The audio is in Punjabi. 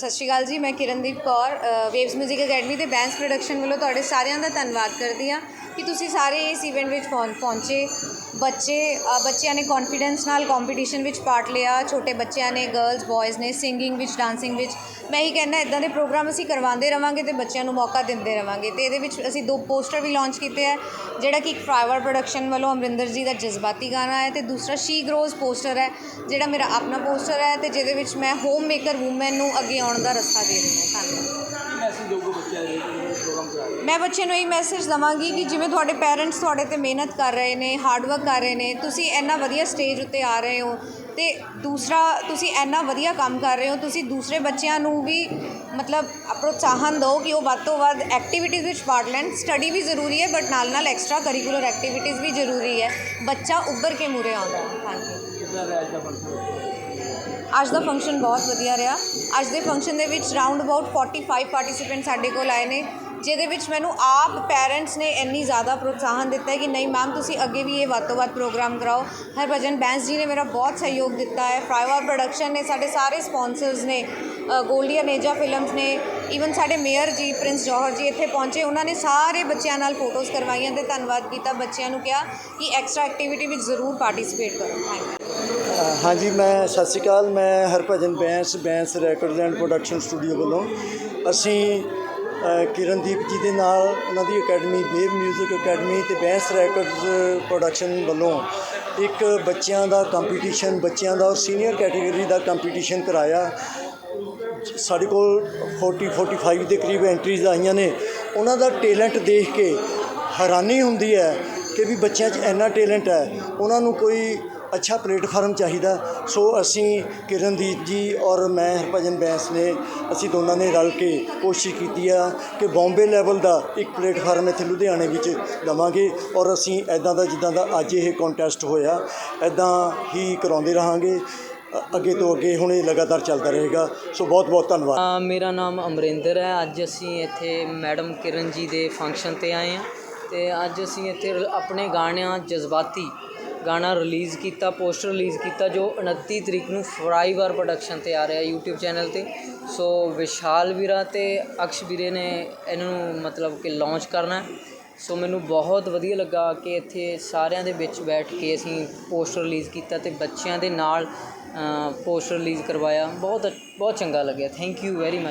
ਸਤਿ ਸ਼੍ਰੀ ਅਕਾਲ ਜੀ, ਮੈਂ ਕਿਰਨਦੀਪ ਕੌਰ ਵੇਵਸ 뮤직 ਅਕੈਡਮੀ ਦੇ ਬੈਂਸ ਪ੍ਰੋਡਕਸ਼ਨ ਵੱਲੋਂ ਤੁਹਾਡੇ ਸਾਰਿਆਂ ਦਾ ਧੰਨਵਾਦ ਕਰਦੀ ਆ ਕਿ ਤੁਸੀਂ ਸਾਰੇ ਇਸ ਇਵੈਂਟ ਵਿੱਚ ਪਹੁੰਚੇ। ਬੱਚੇ ਬੱਚਿਆਂ ਨੇ ਕੌਨਫੀਡੈਂਸ ਨਾਲ ਕੰਪੀਟੀਸ਼ਨ ਵਿੱਚ ਪਾਰਟ ਲਿਆ, ਛੋਟੇ ਬੱਚਿਆਂ ਨੇ ਗਰਲਸ ਬॉयਜ਼ ਨੇ ਸਿੰਗਿੰਗ ਵਿੱਚ ਡਾਂਸਿੰਗ ਵਿੱਚ। ਮੈਂ ਹੀ ਕਹਿੰਦਾ ਇਦਾਂ ਦੇ ਪ੍ਰੋਗਰਾਮ ਅਸੀਂ ਕਰਵਾਉਂਦੇ ਰਵਾਂਗੇ ਤੇ ਬੱਚਿਆਂ ਨੂੰ ਮੌਕਾ ਦਿੰਦੇ ਰਵਾਂਗੇ। ਤੇ ਇਹਦੇ ਵਿੱਚ ਅਸੀਂ ਦੋ ਪੋਸਟਰ ਵੀ ਲਾਂਚ ਕੀਤੇ ਆ, ਜਿਹੜਾ ਕਿ ਇੱਕ ਫਰਾਈਵਰ ਪ੍ਰੋਡਕਸ਼ਨ ਵੱਲੋਂ ਅਮਰਿੰਦਰ ਜੀ ਦਾ ਜਜ਼ਬਾਤੀ ਗਾਣਾ ਹੈ ਤੇ ਦੂਸਰਾ ਸ਼ੀ ਗਰੋਜ਼ ਪੋਸਟਰ ਹੈ, ਜਿਹੜਾ ਮੇਰਾ ਆਪਣਾ ਪੋਸਟਰ ਹੈ ਤੇ ਜਿਹਦੇ ਵਿੱਚ ਮੈਂ ਹੋਮ ਮੇਕਰ ਔਮਨ ਨੂੰ ਅੱਗੇ ਆਉਣ ਦਾ ਰਸਤਾ ਦੇ ਰਹੀ ਹਾਂ ਧੰਨਵਾਦ। ਕੀ ਮੈਸੇਜ ਦੋਗੇ ਬੱਚਿਆਂ ਦੇ ਪ੍ਰੋਗਰਾਮ ਕਰਾ ਰਹੇ ਮੈਂ ਬੱਚੇ ਨੂੰ ਇਹ ਮੈਸੇਜ ਦਵਾਂਗੀ ਕਿ ਜਿਵੇਂ ਤੁਹਾਡੇ ਪੈਰੈਂਟਸ ਤੁਹਾਡੇ ਤੇ ਮਿਹਨਤ ਕਰ ਰਹੇ ਨੇ ਹਾਰਡ ਵਰਕ ਕਰ ਰਹੇ ਨੇ ਤੁਸੀਂ ਇੰਨਾ ਵਧੀਆ ਸਟੇਜ ਉੱਤੇ ਆ ਰਹੇ ਹੋ ਤੇ ਦੂਸਰਾ ਤੁਸੀਂ ਇੰਨਾ ਵਧੀਆ ਕੰਮ ਕਰ ਰਹੇ ਹੋ ਤੁਸੀਂ ਦੂਸਰੇ ਬੱਚਿਆਂ ਨੂੰ ਵੀ ਮਤਲਬ ਪ੍ਰੋਤਸਾਹਨ ਦਿਓ ਕਿ ਉਹ ਵੱਧ ਤੋਂ ਵੱਧ ਐਕਟੀਵਿਟੀਜ਼ ਵਿੱਚ ਪਾਰਟ ਲੈਣ ਸਟੱਡੀ ਵੀ ਜ਼ਰੂਰੀ ਹੈ ਬਟ ਨਾਲ ਨਾਲ ਐਕਸਟਰਾ ਕਰਿਕੂਲਰ ਐਕਟੀਵਿਟੀਜ਼ ਵੀ ਜ਼ਰੂਰੀ ਹੈ। ਬੱਚਾ ਉੱਭਰ ਕੇ ਮੂਰੇ ਆਉਂਦਾ ਹੈ ਥੈਂਕ ਯੂ ਕਿੱਦਾਂ ਰਿਹਾ ਅੱਜ ਦਾ ਫੰਕਸ਼ਨ ਅੱਜ ਦਾ ਫੰਕਸ਼ਨ ਬਹੁਤ ਵਧੀਆ ਰਿਹਾ। ਅੱਜ ਦੇ ਫੰਕਸ਼ਨ ਦੇ ਵਿੱਚ ਰਾਉਂਡ ਅਬਾਊਟ 45 ਪਾਰਟਿਸਿਪੈਂਟ ਸਾਡੇ ਕੋਲ ਆਏ ਨੇ, ਜਿਹਦੇ ਵਿੱਚ ਮੈਨੂੰ ਆਪ ਪੇਰੈਂਟਸ ਨੇ ਇੰਨੀ ਜ਼ਿਆਦਾ ਪ੍ਰੋਤਸਾਹਨ ਦਿੱਤਾ ਹੈ ਕਿ ਨਹੀਂ ਮੈਮ ਤੁਸੀਂ ਅੱਗੇ ਵੀ ਇਹ ਵੱਧ ਤੋਂ ਵੱਧ ਪ੍ਰੋਗਰਾਮ ਕਰਾਓ। ਹਰਭਜਨ ਬੈਂਸ ਜੀ ਨੇ ਮੇਰਾ ਬਹੁਤ ਸਹਿਯੋਗ ਦਿੱਤਾ ਹੈ। ਫਰਾਈਵਾ ਪ੍ਰੋਡਕਸ਼ਨ ਨੇ ਸਾਡੇ ਸਾਰੇ ਸਪਾਂਸਰਸ ਨੇ ਗੋਲਡੀਆ ਨੇਜਾ ਫਿਲਮਸ ਨੇ ਈਵਨ ਸਾਡੇ ਮੇਅਰ ਜੀ, ਪ੍ਰਿੰਸ ਜੋਹਰ ਜੀ ਇੱਥੇ ਪਹੁੰਚੇ, ਉਹਨਾਂ ਨੇ ਸਾਰੇ ਬੱਚਿਆਂ ਨਾਲ ਫੋਟੋਜ਼ ਕਰਵਾਈਆਂ ਤੇ ਧੰਨਵਾਦ ਕੀਤਾ, ਬੱਚਿਆਂ ਨੂੰ ਕਿਹਾ ਕਿ ਐਕਸਟਰਾ ਐਕਟੀਵਿਟੀ ਵਿੱਚ ਜ਼ਰੂਰ ਪਾਰਟਿਸਿਪੇਟ ਕਰੋ। ਥੈਂਕ ਯੂ ਹਾਂਜੀ, ਮੈਂ, ਸਤਿ ਸ਼੍ਰੀ ਅਕਾਲ, ਮੈਂ Harbhajan Bains Bains records and production studio ਵੱਲੋਂ। ਅਸੀਂ ਕਿਰਨਦੀਪ ਜੀ ਦੇ ਨਾਲ ਉਹਨਾਂ ਦੀ ਅਕੈਡਮੀ ਵੇਵ 뮤직 ਅਕੈਡਮੀ ਤੇ ਬੈਂਸ ਰੈਕੋਰਡਸ ਪ੍ਰੋਡਕਸ਼ਨ ਵੱਲੋਂ ਇੱਕ ਬੱਚਿਆਂ ਦਾ ਕੰਪੀਟੀਸ਼ਨ ਬੱਚਿਆਂ ਦਾ ਔਰ ਸੀਨੀਅਰ ਕੈਟਾਗਰੀ ਦਾ ਕੰਪੀਟੀਸ਼ਨ ਕਰਾਇਆ। ਸਾਡੇ ਕੋਲ 40 45 ਦੇ ਕਰੀਬ ਐਂਟਰੀਜ਼ ਆਈਆਂ ਨੇ। ਉਹਨਾਂ ਦਾ ਟੈਲੈਂਟ ਦੇਖ ਕੇ ਹੈਰਾਨੀ ਹੁੰਦੀ ਹੈ ਕਿ ਵੀ ਬੱਚਿਆਂ 'ਚ ਇੰਨਾ ਟੈਲੈਂਟ ਹੈ। ਉਹਨਾਂ ਨੂੰ ਕੋਈ ਅੱਛਾ ਪਲੇਟਫਾਰਮ ਚਾਹੀਦਾ। ਸੋ ਅਸੀਂ ਕਿਰਨਦੀਪ ਜੀ ਔਰ ਮੈਂ ਹਰਭਜਨ ਬੈਂਸ ਨੇ ਅਸੀਂ ਦੋਨਾਂ ਨੇ ਰਲ ਕੇ ਕੋਸ਼ਿਸ਼ ਕੀਤੀ ਆ ਕਿ ਬੰਬੇ ਲੈਵਲ ਦਾ ਇੱਕ ਪਲੇਟਫਾਰਮ ਇੱਥੇ ਲੁਧਿਆਣੇ ਵਿੱਚ ਦਵਾਂਗੇ ਔਰ ਅਸੀਂ ਐਦਾਂ ਦਾ ਜਿੱਦਾਂ ਦਾ ਅੱਜ ਇਹ ਕੰਟੈਸਟ ਹੋਇਆ ਐਦਾਂ ਹੀ ਕਰਾਉਂਦੇ ਰਹਾਂਗੇ। ਅੱਗੇ ਤੋਂ ਅੱਗੇ ਹੁਣ ਇਹ ਲਗਾਤਾਰ ਚੱਲਦਾ ਰਹੇਗਾ। ਸੋ ਬਹੁਤ ਬਹੁਤ ਧੰਨਵਾਦ। ਅ, ਮੇਰਾ ਨਾਮ ਅਮਰਿੰਦਰ ਹੈ। ਅੱਜ ਅਸੀਂ ਇੱਥੇ ਮੈਡਮ ਕਿਰਨ ਜੀ ਦੇ ਫੰਕਸ਼ਨ ਤੇ ਆਏ ਹਾਂ ਤੇ ਅੱਜ ਅਸੀਂ ਇੱਥੇ ਰ- ਆਪਣੇ ਗਾਣਿਆਂ ਜਜ਼ਬਾਤੀ ਗਾਣਾ ਰਿਲੀਜ਼ ਕੀਤਾ ਪੋਸਟਰ ਰਿਲੀਜ਼ ਕੀਤਾ ਜੋ 29 ਤਰੀਕ ਨੂੰ ਫਰਾਈਵਰ ਪ੍ਰੋਡਕਸ਼ਨ ਤੇ ਆ ਰਿਹਾ YouTube ਚੈਨਲ ਤੇ। ਸੋ ਵਿਸ਼ਾਲ ਵੀਰਾ ਤੇ ਅਕਸ਼ ਵੀਰੇ ਨੇ ਇਹਨਾਂ ਨੂੰ ਮਤਲਬ ਕਿ ਲਾਂਚ ਕਰਨਾ ਹੈ। ਸੋ ਮੈਨੂੰ ਬਹੁਤ ਵਧੀਆ ਲੱਗਾ ਕਿ ਇੱਥੇ ਸਾਰਿਆਂ ਦੇ ਵਿੱਚ ਬੈਠ ਕੇ ਅਸੀਂ ਪੋਸਟਰ ਰਿਲੀਜ਼ ਕੀਤਾ ਤੇ ਬੱਚਿਆਂ ਦੇ ਨਾਲ ਪੋਸਟਰ ਰਿਲੀਜ਼ ਕਰਵਾਇਆ। ਬਹੁਤ ਬਹੁਤ ਚੰਗਾ ਲੱਗਿਆ। Thank you very much